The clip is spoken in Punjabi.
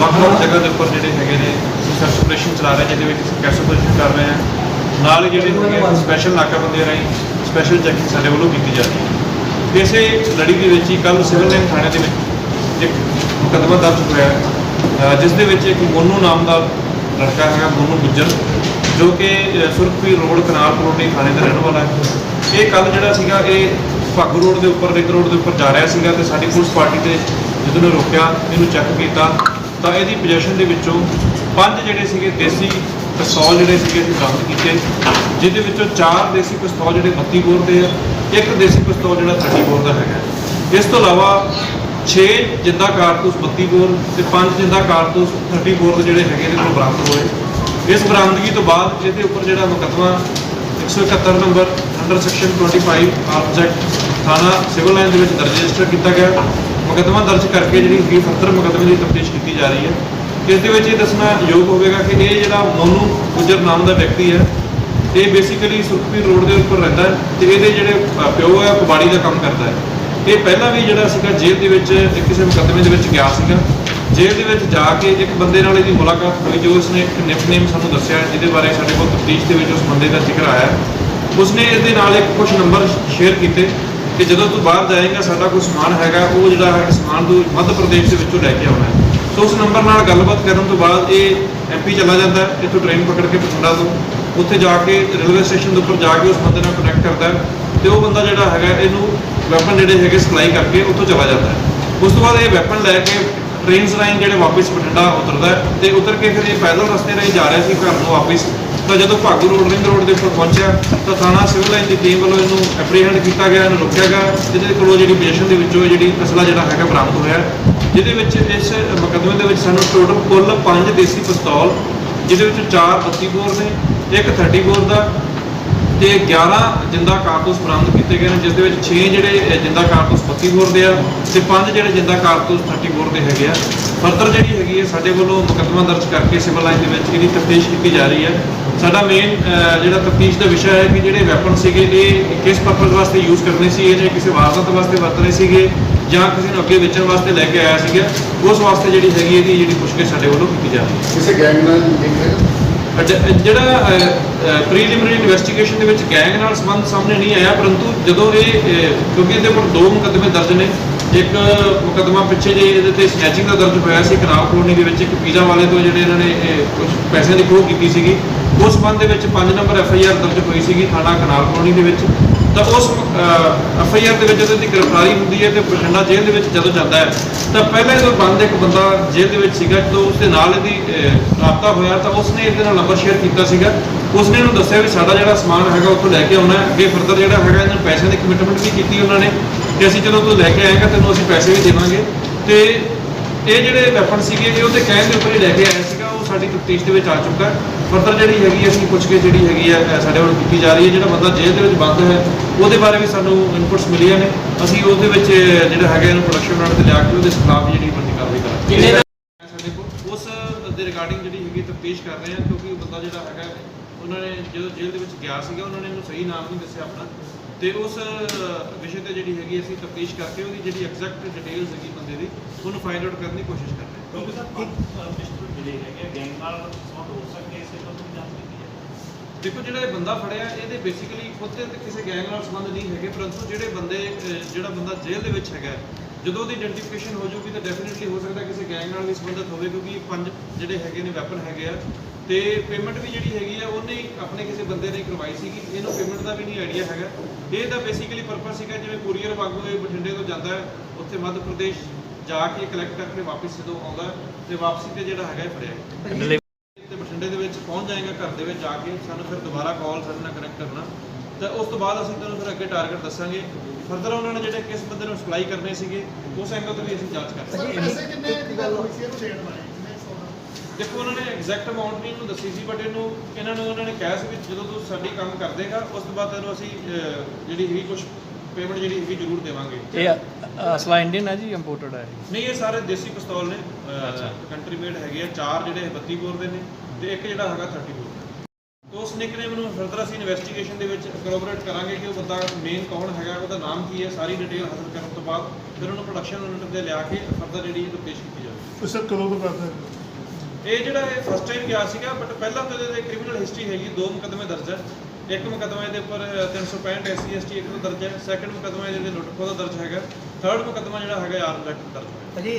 ਵੱਖ-ਵੱਖ ਜਗ੍ਹਾ ਦੇ ਉੱਪਰ ਜਿਹੜੇ ਹੈਗੇ ਨੇ ਅਸੀਂ ਸਰਚ ਆਪਰੇਸ਼ਨ ਚਲਾ ਰਹੇ ਜਿਹਦੇ ਵਿੱਚ ਅਸੀਂ ਕੈਸ਼ ਆਪਰੇਸ਼ਨ ਕਰ ਰਹੇ ਹਾਂ। ਨਾਲ ਹੀ ਜਿਹੜੇ ਹੈਗੇ ਸਪੈਸ਼ਲ ਨਾਕਾਬੰਦੀ ਰਾਹੀਂ ਸਪੈਸ਼ਲ ਚੈਕਿੰਗ ਸਾਡੇ ਵੱਲੋਂ ਕੀਤੀ ਜਾ ਰਹੀ ਹੈ। ਇਸੇ ਲੜੀ ਦੇ ਵਿੱਚ ਹੀ ਕੱਲ ਸਿਵਲ ਲਾਈਨ ਥਾਣੇ ਦੇ ਵਿੱਚ ਇੱਕ ਮੁਕੱਦਮਾ ਦਰਜ ਹੋਇਆ ਜਿਸ ਦੇ ਵਿੱਚ ਇੱਕ ਮੋਨੂ ਨਾਮ ਦਾ ਲੜਕਾ ਹੈਗਾ ਮੋਨੂ ਗੁੱਜਰ ਜੋ ਕਿ ਅ, ਸੁਰਖਪੁਰ ਰੋਡ ਕਨਾਲ ਕਲੋਨੀ ਥਾਣੇ ਦਾ ਰਹਿਣ ਵਾਲਾ ਹੈ। ਇਹ ਕੱਲ ਜਿਹੜਾ ਸੀਗਾ ਇਹ ਭਾਗੂ ਰੋਡ ਦੇ ਉੱਪਰ ਰਿੰਗ ਰੋਡ ਦੇ ਉੱਪਰ ਜਾ ਰਿਹਾ ਸੀਗਾ ਤੇ ਸਾਡੀ ਪੁਲਿਸ ਪਾਰਟੀ ਦੇ ਜਦੋਂ ਨੇ ਰੋਕਿਆ ਇਹਨੂੰ ਚੈੱਕ ਕੀਤਾ। ਤਾਂ ਇਹਦੀ ਪੋਜੀਸ਼ਨ ਦੇ ਵਿੱਚੋਂ ਪੰਜ ਜਿਹੜੇ ਸੀਗੇ ਦੇਸੀ ਪਿਸਤੌਲ ਜਿਹੜੇ ਸੀਗੇ ਅਸੀਂ ਬਰਾਮਦ ਕੀਤੇ। ਜਿਹਦੇ ਵਿੱਚੋਂ ਚਾਰ ਦੇਸੀ ਪਿਸਤੌਲ ਜਿਹੜੇ 32 ਬੋਰ ਦੇ ਆ, ਇੱਕ ਦੇਸੀ ਪਿਸਤੌਲ ਜਿਹੜਾ 30 ਬੋਰ ਦਾ ਹੈਗਾ। ਇਸ ਤੋਂ ਇਲਾਵਾ 6 ਜਿੰਦਾ ਕਾਰਤੂਸ 32 ਬੋਰ ਤੇ 5 ਜਿੰਦਾ ਕਾਰਤੂਸ 30 ਬੋਰ ਦੇ ਜਿਹੜੇ ਹੈਗੇ ਇਹਦੇ ਉਹ ਬਰਾਮਦ ਹੋਏ। ਇਸ ਬਰਾਮਦਗੀ ਤੋਂ ਬਾਅਦ ਇਹਦੇ ਉੱਪਰ ਜਿਹੜਾ ਮੁਕੱਦਮਾ 171 number under section 25 arms act ਥਾਣਾ ਸਿਵਲ ਲਾਈਨ ਦੇ ਵਿੱਚ ਦਰਜ ਰਜਿਸਟਰ ਕੀਤਾ ਗਿਆ। ਮੁਕੱਦਮਾ ਦਰਜ ਕਰਕੇ ਜਿਹੜੀ ਹੈਗੀ ਫਰਦਰ ਮੁਕੱਦਮੇ ਦੀ ਤਫਤੀਸ਼ ਜਾ ਰਹੀ ਹੈ। ਇਸ ਦੇ ਵਿੱਚ ਇਹ ਦੱਸਣਾ ਯੋਗ ਹੋਵੇਗਾ ਕਿ ਇਹ ਜਿਹੜਾ ਮੋਨੂ ਗੁਜਰ ਨਾਮ ਦਾ ਵਿਅਕਤੀ ਹੈ, ਇਹ ਬੇਸਿਕਲੀ ਸੁਖਪੀਰ ਰੋਡ ਦੇ ਉੱਪਰ ਰਹਿੰਦਾ ਹੈ ਤੇ ਇਹਦੇ ਜਿਹੜੇ ਪਿਓ ਹੈ, ਉਹ ਕਬਾੜੀ ਦਾ ਕੰਮ ਕਰਦਾ ਹੈ। ਇਹ ਪਹਿਲਾਂ ਵੀ ਜਿਹੜਾ ਸੀਗਾ, ਜੇਲ੍ਹ ਦੇ ਵਿੱਚ ਇੱਕ ਕਿਸੇ ਮੁਕੱਦਮੇ ਦੇ ਵਿੱਚ ਗਿਆ ਸੀਗਾ। ਜੇਲ੍ਹ ਦੇ ਵਿੱਚ ਜਾ ਕੇ ਇੱਕ ਬੰਦੇ ਨਾਲ ਇਹਦੀ ਮੁਲਾਕਾਤ ਹੋਈ, ਜੋ ਉਸਨੇ ਇੱਕ ਨਿਕਨੇਮ ਸਾਨੂੰ ਦੱਸਿਆ ਜਿਹਦੇ ਬਾਰੇ ਸਾਡੇ ਕੋਲ ਤਫਤੀਸ਼ ਦੇ ਵਿੱਚ ਉਸ ਬੰਦੇ ਦਾ ਜ਼ਿਕਰ ਆਇਆ ਹੈ। ਉਸਨੇ ਇਹਦੇ ਨਾਲ ਇੱਕ ਕੁਝ ਨੰਬਰ ਸ਼ੇਅਰ ਕੀਤੇ ਕਿ ਜਦੋਂ ਤੂੰ ਬਾਹਰ ਜਾਏਗਾ, ਸਾਡਾ ਕੋਈ ਸਮਾਨ ਹੈਗਾ, ਉਹ ਜਿਹੜਾ ਹੈ ਸਮਾਨ ਤੂੰ ਮੱਧ ਪ੍ਰਦੇਸ਼ ਦੇ ਵਿੱਚੋਂ ਲੈ ਕੇ ਆਉਣਾ ਹੈ। ਸੋ ਉਸ ਨੰਬਰ ਨਾਲ ਗੱਲਬਾਤ ਕਰਨ ਤੋਂ ਬਾਅਦ ਇਹ ਐਮਪੀ ਚਲਾ ਜਾਂਦਾ ਹੈ, ਇੱਥੋਂ ਟ੍ਰੇਨ ਪਕੜ ਕੇ ਬਠਿੰਡਾ ਤੋਂ। ਉੱਥੇ ਜਾ ਕੇ ਰੇਲਵੇ ਸਟੇਸ਼ਨ ਦੇ ਉੱਪਰ ਜਾ ਕੇ ਉਸ ਬੰਦੇ ਨਾਲ ਕਨੈਕਟ ਕਰਦਾ ਹੈ ਤੇ ਉਹ ਬੰਦਾ ਜਿਹੜਾ ਹੈਗਾ ਇਹਨੂੰ ਵੈਪਨ ਜਿਹੜੇ ਹੈਗੇ ਸਪਲਾਈ ਕਰਕੇ ਉੱਥੋਂ ਚਲਾ ਜਾਂਦਾ ਹੈ। ਉਸ ਤੋਂ ਬਾਅਦ ਇਹ ਵੈਪਨ ਲੈ ਕੇ ਟ੍ਰੇਨਸ ਰਾਹੀਂ ਜਿਹੜੇ ਵਾਪਸ ਬਠਿੰਡਾ ਉਤਰਦਾ ਹੈ ਤੇ ਉਤਰ ਕੇ ਫਿਰ ਇਹ ਪੈਦਲ ਰਸਤੇ ਰਾਹੀਂ ਜਾ ਰਿਹਾ ਸੀ ਘਰ ਨੂੰ ਵਾਪਸ। ਤਾਂ ਜਦੋਂ ਭਾਗੂ ਰੋਡ, ਰਿੰਗ ਰੋਡ ਦੇ ਉੱਪਰ ਪਹੁੰਚਿਆ, ਤਾਂ ਥਾਣਾ ਸਿਵਲ ਲਾਈਨ ਦੀ ਟੀਮ ਵੱਲੋਂ ਇਹਨੂੰ ਐਪਰੀਹੈਂਡ ਕੀਤਾ ਗਿਆ, ਇਹਨੂੰ ਰੋਕਿਆ ਗਿਆ। ਜਿਹਦੇ ਕੋਲੋਂ ਜਿਹੜੀ ਪੋਜੀਸ਼ਨ ਦੇ ਵਿੱਚੋਂ ਇਹ ਜਿਹੜੀ ਅਸਲਾ ਜਿਹੜਾ ਹੈਗਾ ਬਰਾਮਦ ਹੋਇਆ ਜਿਹਦੇ ਵਿੱਚ ਇਸ ਮੁਕੱਦਮੇ ਦੇ ਵਿੱਚ ਸਾਨੂੰ ਟੋਟਲ ਕੁੱਲ 5 ਦੇਸੀ ਪਿਸਤੌਲ, ਜਿਹਦੇ ਵਿੱਚ 4 32 ਬੋਰ ਨੇ, ਇੱਕ 30 ਬੋਰ ਦਾ ਤੇ 11 ਜਿੰਦਾ ਕਾਰਤੂਸ ਬਰਾਮਦ ਕੀਤੇ ਗਏ ਨੇ, ਜਿਸ ਦੇ ਵਿੱਚ 6 ਜਿਹੜੇ ਜਿੰਦਾ ਕਾਰਤੂਸ 32 ਬੋਰ ਦੇ ਆ ਤੇ 5 ਜਿਹੜੇ ਜਿੰਦਾ ਕਾਰਤੂਸ 30 ਬੋਰ ਦੇ ਹੈਗੇ ਆ। ਫਰਦਰ ਜਿਹੜੀ ਹੈਗੀ ਹੈ ਸਾਡੇ ਵੱਲੋਂ ਮੁਕੱਦਮਾ ਦਰਜ ਕਰਕੇ ਸਿਵਲ ਲਾਈਨ ਦੇ ਵਿੱਚ ਇਹਦੀ ਤਫਤੀਸ਼ ਕੀਤੀ ਜਾ ਰਹੀ ਹੈ ਸਾਡਾ ਮੇਨ ਜਿਹੜਾ ਤਫਤੀਸ਼ ਦਾ ਵਿਸ਼ਾ ਹੈ ਕਿ ਜਿਹੜੇ ਵੈਪਨ ਸੀਗੇ, ਇਹ ਕਿਸ ਪਰਪਸ ਵਾਸਤੇ ਯੂਜ਼ ਕਰਨੇ ਸੀ, ਇਹ ਜੇ ਕਿਸੇ ਵਾਰਦਾਤ ਵਾਸਤੇ ਵਰਤਣੇ ਸੀਗੇ ਜਾਂ ਕਿਸੇ ਨੂੰ ਅੱਗੇ ਵੇਚਣ ਵਾਸਤੇ ਲੈ ਕੇ ਆਇਆ ਸੀਗਾ ਉਸ ਵਾਸਤੇ ਜਿਹੜੀ ਹੈਗੀ ਇਹਦੀ ਜਿਹੜੀ ਪੁੱਛਗਿੱਛ ਸਾਡੇ ਵੱਲੋਂ ਕੀਤੀ ਜਾ ਰਹੀ ਹੈ। ਕਿਸੇ ਗੈਂਗ ਨਾਲ ਲਿੰਕ ਹੈ? ਅੱਛਾ, ਜਿਹੜਾ ਪ੍ਰੀਲਿਮਿਨਰੀ ਇਨਵੈਸਟੀਗੇਸ਼ਨ ਦੇ ਵਿੱਚ ਗੈਂਗ ਨਾਲ ਸੰਬੰਧ ਸਾਹਮਣੇ ਨਹੀਂ ਆਇਆ ਪਰੰਤੂ ਜਦੋਂ ਇਹ ਕਿਉਂਕਿ ਇਹਦੇ ਉੱਪਰ ਦੋ ਮੁਕੱਦਮੇ ਦਰਜ ਨੇ ਇੱਕ ਮੁਕੱਦਮਾ ਪਿੱਛੇ ਜੇ ਇਹਦੇ ਤੇ ਸਨੈਚਿੰਗ ਦਾ ਦਰਜ ਹੋਇਆ ਸੀ ਕਨਾਲ ਕਲੋਨੀ ਦੇ ਵਿੱਚ ਇੱਕ ਪੀਜ਼ਾ ਵਾਲੇ ਤੋਂ ਜਿਹੜੇ ਇਹਨਾਂ ਨੇ ਕੁਝ ਪੈਸਿਆਂ ਦੀ ਖੋਹ ਕੀਤੀ ਸੀਗੀ। ਉਸ ਸੰਬੰਧ ਦੇ ਵਿੱਚ 5 ਨੰਬਰ ਐਫ ਆਈ ਆਰ ਦਰਜ ਹੋਈ ਸੀਗੀ ਥਾਣਾ ਕਨਾਲ ਕਲੋਨੀ ਦੇ ਵਿੱਚ। ਤਾਂ ਉਸ ਐਫ ਆਈ ਆਰ ਦੇ ਵਿੱਚ ਉਹਦੀ ਗ੍ਰਿਫਤਾਰੀ ਹੁੰਦੀ ਹੈ ਤੇ ਬਠਿੰਡਾ ਜੇਲ੍ਹ ਦੇ ਵਿੱਚ ਜਦੋਂ ਜਾਂਦਾ ਹੈ, ਤਾਂ ਪਹਿਲਾਂ ਜਦੋਂ ਬੰਦ ਇੱਕ ਬੰਦਾ ਜੇਲ੍ਹ ਦੇ ਵਿੱਚ ਸੀਗਾ, ਜਦੋਂ ਉਸ ਦੇ ਨਾਲ ਇਹਦੀ ਰਾਬਤਾ ਹੋਇਆ ਤਾਂ ਉਸਨੇ ਇਹਦੇ ਨਾਲ ਨੰਬਰ ਸ਼ੇਅਰ ਕੀਤਾ ਸੀਗਾ। ਉਸਨੇ ਇਹਨੂੰ ਦੱਸਿਆ ਵੀ ਸਾਡਾ ਜਿਹੜਾ ਸਮਾਨ ਹੈਗਾ ਉੱਥੋਂ ਲੈ ਕੇ ਆਉਣਾ ਹੈ। ਅੱਗੇ ਫਰਦਰ ਜਿਹੜਾ ਹੈਗਾ, ਇਹਨਾਂ ਨੂੰ ਪੈਸਿਆਂ ਦੀ ਕਮਿਟਮੈਂਟ ਵੀ ਕੀਤੀ ਉਹਨਾਂ ਨੇ ਕਿ ਅਸੀਂ ਜਦੋਂ ਤੂੰ ਲੈ ਕੇ ਆਏਗਾ, ਤੈਨੂੰ ਅਸੀਂ ਪੈਸੇ ਵੀ ਦੇਵਾਂਗੇ। ਤੇ ਇਹ ਜਿਹੜੇ ਵੈਪਨ ਸੀਗੇ ਇਹ ਉਹਦੇ ਕਹਿਣ ਦੇ ਉੱਪਰ ਹੀ ਲੈ ਕੇ ਆਇਆ ਸੀਗਾ ਉਹ ਸਾਡੀ ਤਫਤੀਸ਼ ਦੇ ਵਿੱਚ ਆ ਚੁੱਕਾ ਹੈ। ਫਰਦਰ ਜਿਹੜੀ ਹੈਗੀ ਅਸੀਂ ਪੁੱਛ ਕੇ ਜਿਹੜੀ ਹੈਗੀ ਹੈ ਸਾਡੇ ਵੱਲ ਕੀਤੀ ਜਾ ਰਹੀ ਹੈ ਜਿਹੜਾ ਬੰਦਾ ਜੇਲ੍ਹ ਦੇ ਵਿੱਚ ਬੰਦ ਹੈ ਉਹਦੇ ਬਾਰੇ ਵੀ ਸਾਨੂੰ ਇਨਪੁਟਸ ਮਿਲੀਆਂ ਨੇ। ਅਸੀਂ ਉਹਦੇ ਵਿੱਚ ਜਿਹੜਾ ਹੈਗਾ ਇਹਨੂੰ ਪ੍ਰੋਡਕਸ਼ਨ ਬਣਾਉਣ ਤੇ ਲਿਆ ਕੇ ਉਹਦੇ ਖਿਲਾਫ ਜਿਹੜੀ ਬਣਦੀ ਕਾਰਵਾਈ ਕਰਾਂਗੇ। ਕਿੰਨੇ ਸਾਡੇ ਕੋਲ ਉਸ ਦੇ ਰਿਗਾਰਡਿੰਗ ਜਿਹੜੀ ਹੈਗੀ ਤਫਤੀਸ਼ ਕਰ ਰਹੇ ਹਾਂ ਕਿਉਂਕਿ ਉਹ ਬੰਦਾ ਜਿਹੜਾ ਹੈਗਾ ਉਹਨਾਂ ਨੇ ਜਦੋਂ ਜੇਲ੍ਹ ਦੇ ਵਿੱਚ ਗਿਆ ਸੀਗਾ ਉਹਨਾਂ ਨੇ ਇਹਨੂੰ ਸਹੀ ਨਾਮ ਨਹੀਂ ਦੱਸਿਆ ਆਪਣਾ। ਤੇ ਉਸ ਵਿਸ਼ੇ ਤੇ ਜਿਹੜੀ ਹੈਗੀ ਅਸੀਂ ਤਫਤੀਸ਼ ਕਰਕੇ ਉਹਦੀ ਜਿਹੜੀ ਐਗਜ਼ੈਕਟ ਡਿਟੇਲਸ ਹੈਗੀ ਬੰਦੇ ਦੀ ਉਹਨੂੰ ਫਾਈਂਡ ਆਊਟ ਕਰਨ ਦੀ ਕੋਸ਼ਿਸ਼ ਕਰ ਰਹੇ ਕਿਉਂਕਿ ਸਰ ਇੱਕ ਪਿਸਟਲ ਮਿਲੇ ਹੈਗੇ ਗੈਂਗ ਨਾਲ ਸੰਬੰਧ ਹੋ ਸਕਦੇ ਇਸੇ ਤੋਂ ਵੀ ਜਾਣ ਕੀਤੀ ਹੈ ਦੇਖੋ ਜਿਹੜਾ ਇਹ ਬੰਦਾ ਫੜਿਆ ਇਹਦੇ ਬੇਸਿਕਲੀ ਖੁਦ ਤੇ ਕਿਸੇ ਗੈਂਗ ਨਾਲ ਸੰਬੰਧ ਨਹੀਂ ਹੈਗੇ ਪਰੰਤੂ ਜਿਹੜੇ ਬੰਦੇ ਜਿਹੜਾ ਬੰਦਾ ਜੇਲ੍ਹ ਦੇ ਵਿੱਚ ਹੈਗਾ ਜਦੋਂ ਉਹਦੀ ਆਇਡੈਂਟੀਫਿਕੇਸ਼ਨ ਹੋ ਜਾਊਗੀ ਤਾਂ ਡੈਫੀਨਿਟਲੀ ਹੋ ਸਕਦਾ ਕਿਸੇ ਗੈਂਗ ਨਾਲ ਵੀ ਸੰਬੰਧਿਤ ਹੋਵੇ ਕਿਉਂਕਿ ਪੰਜ ਜਿਹੜੇ ਹੈਗੇ ਨੇ ਵੈਪਨ ਹੈਗੇ ਆ ਤੇ ਪੇਮੈਂਟ ਵੀ ਜਿਹੜੀ ਹੈਗੀ ਆ ਉਹਨੇ ਹੀ ਆਪਣੇ ਕਿਸੇ ਬੰਦੇ ਨੇ ਕਰਵਾਈ ਸੀਗੀ ਇਹਨੂੰ ਪੇਮੈਂਟ ਦਾ ਵੀ ਨਹੀਂ ਆਈਡੀਆ ਹੈਗਾ ਇਹ ਤਾਂ ਬੇਸਿਕਲੀ ਪਰਪਸ ਸੀਗਾ ਜਿਵੇਂ ਕੁਰੀਅਰ ਵਾਂਗੂ ਇਹ ਬਠਿੰਡੇ ਤੋਂ ਜਾਂਦਾ ਹੈ ਉੱਥੇ ਮੱਧ ਪ੍ਰਦੇਸ਼ ਜਾ ਕੇ ਕਲੈਕਟ ਕਰਕੇ ਵਾਪਸ ਜਦੋਂ ਆਉਂਦਾ ਹੈ, ਤੇ ਵਾਪਸੀ ਤੇ ਜਿਹੜਾ ਹੈਗਾ ਇਹ ਫੜਿਆ ਤੇ ਬਠਿੰਡੇ ਦੇ ਵਿੱਚ ਪਹੁੰਚ ਜਾਏਗਾ ਘਰ ਦੇ ਵਿੱਚ ਜਾ ਕੇ ਸਾਨੂੰ ਫਿਰ ਦੁਬਾਰਾ ਕਾਲ ਸਾਡੇ ਨਾਲ ਕਨੈਕਟ ਕਰਨਾ। ਤੇ ਉਸ ਤੋਂ ਬਾਅਦ ਅਸੀਂ ਤੁਹਾਨੂੰ ਫਿਰ ਅੱਗੇ ਟਾਰਗੇਟ ਦੱਸਾਂਗੇ। ਫਰਦਰ ਉਹਨਾਂ ਨੇ ਜਿਹੜੇ ਕਿਸ ਬੰਦੇ ਨੂੰ ਸਪਲਾਈ ਕਰਨੇ ਸੀਗੇ ਉਸ ਐਂਗਲ ਤੋਂ ਵੀ ਅਸੀਂ ਜਾਂਚ ਕਰ ਸਕਦੇ ਪੈਸੇ ਕਿੰਨੇ ਦੀ ਗੱਲ ਹੋਈ ਸੀ ਇਹਨੂੰ ਦੇਣ ਬਾਰੇ ਕਿੰਨੇ ਸੋਨਾ ਦੇਖੋ ਉਹਨਾਂ ਨੇ ਐਗਜ਼ੈਕਟ ਅਮਾਉਂਟ ਨਹੀਂ ਇਹਨੂੰ ਦੱਸੀ ਸੀ ਬਟ ਇਹਨੂੰ ਇਹਨਾਂ ਨੂੰ ਉਹਨਾਂ ਨੇ ਕਿਹਾ ਸੀ ਵੀ ਜਦੋਂ ਤੂੰ ਸਾਡੀ ਕੰਮ ਕਰ ਦੇਗਾ ਉਸ ਤੋਂ ਬਾਅਦ ਤੈਨੂੰ ਅਸੀਂ ਜਿਹੜੀ ਹੈਗੀ ਕੁਝ ਪੇਮੈਂਟ ਜਿਹੜੀ ਹੈਗੀ ਜ਼ਰੂਰ ਦੇਵਾਂਗੇ। ਇਹ ਅਸਲਾ ਇੰਡੀਅਨ ਹੈ ਜੀ ਇੰਪੋਰਟਡ ਹੈ ਨਹੀਂ ਇਹ ਸਾਰੇ ਦੇਸੀ ਪਿਸਤੌਲ ਨੇ। ਕੰਟਰੀ ਮੇਡ ਹੈਗੇ ਆ ਚਾਰ ਜਿਹੜੇ 32 ਬੋਰ ਦੇ ਨੇ ਤੇ ਇੱਕ ਜਿਹੜਾ ਹੈਗਾ 30 ਬੋਰ। ਦਾ ਤੋ ਉਸ ਨਿਕਨੇਮ ਨੂੰ ਫਰਦਰ ਅਸੀਂ ਇਨਵੈਸਟੀਗੇਸ਼ਨ ਦੇ ਵਿੱਚ ਕਰੋਬਰੇਟ ਕਰਾਂਗੇ ਕਿ ਉਹ ਬੰਦਾ ਮੇਨ ਕੌਣ ਹੈਗਾ ਉਹਦਾ ਨਾਮ ਕੀ ਹੈ ਸਾਰੀ ਡਿਟੇਲ ਹਾਸਲ ਕਰਨ ਤੋਂ ਬਾਅਦ ਫਿਰ ਉਹਨੂੰ ਪ੍ਰੋਡਕਸ਼ਨ ਯੂਨਿਟ ਤੇ ਲਿਆ ਕੇ ਫਰਦਰ ਜਿਹੜੀ ਇਹ ਪੇਸ਼ ਕੀਤੀ ਜਾਵੇ। ਸਰ ਕਦੋਂ ਤੋਂ ਕਰਦਾ ਇਹ? ਜਿਹੜਾ ਇਹ ਫਸਟ ਟਾਈਮ ਗਿਆ ਸੀਗਾ ਬਟ ਪਹਿਲਾਂ ਤੋਂ ਇਹਦੇ ਕ੍ਰਿਮੀਨਲ ਹਿਸਟਰੀ ਹੈਗੀ ਦੋ ਮੁਕੱਦਮੇ ਦਰਜ ਹੈ। ਇੱਕ ਮੁਕੱਦਮਾ ਇਹਦੇ ਉੱਪਰ ਅ, 365 ਐਸਸੀ ਐਸਟੀ ਇੱਕ ਦਰਜ ਹੈ ਸੈਕੰਡ ਮੁਕੱਦਮਾ ਇਹਦੇ ਲੁੱਟ ਖੋਹ ਦਾ ਦਰਜ ਹੈਗਾ ਥਰਡ ਮੁਕੱਦਮਾ ਜਿਹੜਾ ਹੈਗਾ ਆਰਮ ਐਕਟ ਦਰਜ ਹੈ।